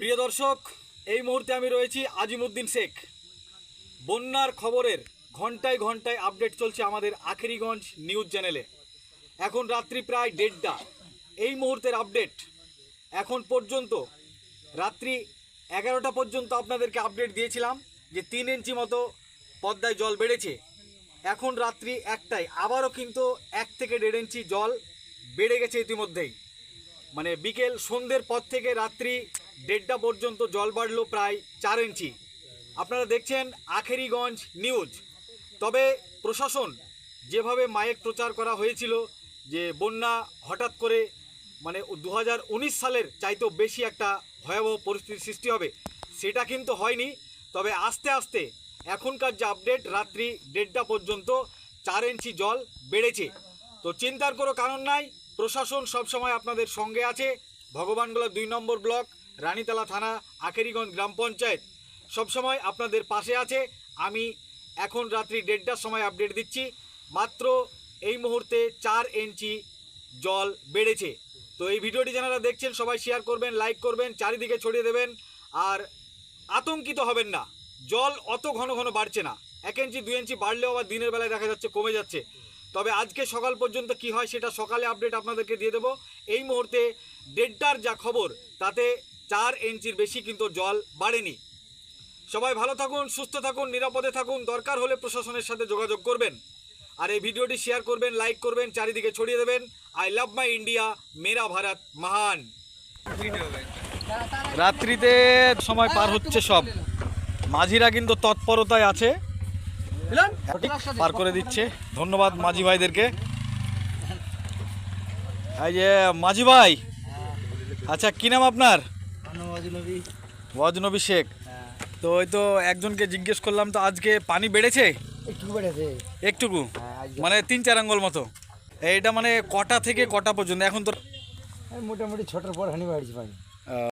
প্রিয় দর্শক, এই মুহূর্তে আমি রয়েছি আজিমুদ্দিন শেখ। বন্যার খবরের ঘন্টায় ঘন্টায় আপডেট চলছে আমাদের আখেরিগঞ্জ নিউজ চ্যানেলে এখন রাত্রি প্রায় দেড়টা। এই মুহূর্তের আপডেট এখন পর্যন্ত রাত্রি এগারোটা পর্যন্ত আপনাদেরকে আপডেট দিয়েছিলাম যে তিন ইঞ্চি মতো পদ্মায় জল বেড়েছে। এখন রাত্রি একটাই আবারও কিন্তু এক থেকে দেড় ইঞ্চি জল বেড়ে গেছে ইতিমধ্যেই। মানে বিকেল সন্ধ্যের পর থেকে রাত্রি দেড়টা পর্যন্ত জল বাড়লো প্রায় চার ইঞ্চি। আপনারা দেখছেন আখেরিগঞ্জ নিউজ। তবে প্রশাসন যেভাবে মায়ের প্রচার করা হয়েছিল, যে বন্যা হঠাৎ করে মানে দু হাজার উনিশ সালের চাইতেও বেশি একটা ভয়াবহ পরিস্থিতির সৃষ্টি হবে, সেটা কিন্তু হয়নি। তবে আস্তে আস্তে এখনকার যে আপডেট, রাত্রি দেড়টা পর্যন্ত চার ইঞ্চি জল বেড়েছে। তো চিন্তার কোনো কারণ নাই, প্রশাসন সবসময় আপনাদের সঙ্গে আছে। ভগবানগোলা দুই নম্বর ব্লক রানীতলা থানা, আখেরিগঞ্জ গ্রাম পঞ্চায়েত। সবসময় আপনাদের পাশে আছে। আমি এখন রাত্রি দেড়টার সময় আপডেট দিচ্ছি। মাত্র এই মুহূর্তে চার ইঞ্চি জল বেড়েছে। তো এই ভিডিওটি যারা দেখছেন, সবাই শেয়ার করবেন লাইক করবেন, চারিদিকে ছড়িয়ে দেবেন। আর আতঙ্কিত হবেন না। জল অত ঘন ঘন বাড়ছে না। এক ইঞ্চি, দুই ইঞ্চি বাড়লেও আবার দিনের বেলায় দেখা যাচ্ছে কমে যাচ্ছে। তবে আজকে সকাল পর্যন্ত কি হয়, সেটা সকালে আপডেট আপনাদেরকে দিয়ে দেবো। এই মুহূর্তে দেড়টার যা খবর, তাতে চার ইঞ্চির বেশি কিন্তু জল বাড়েনি। সবাই ভালো থাকুন, সুস্থ থাকুন, নিরাপদে থাকুন। দরকার হলে প্রশাসনের সাথে যোগাযোগ করবেন। আর এই ভিডিওটি শেয়ার করবেন, লাইক করবেন, চারিদিকে ছড়িয়ে দেবেন। আই লাভ মাই ইন্ডিয়া, মেরা ভারত মহান। রাত্রিতে সময় পার হচ্ছে সব। মাঝিরা কিন্তু তৎপরতায় আছে। পার করে দিচ্ছে। ধন্যবাদ মাঝি ভাইদেরকে। এই যে মাঝি ভাই আচ্ছা কি নাম আপনার? ওয়াজনবী শেখ? তো ওই তো একজনকে জিজ্ঞেস করলাম তো আজকে পানি বেড়েছে? একটু বেড়েছে। একটুকু? হ্যাঁ, মানে তিন চার আঙ্গল মতো। এইটা মানে কটা থেকে কটা পর্যন্ত? এখন তো মোটামুটি ছটার পর হানি বাড়ছে পানি।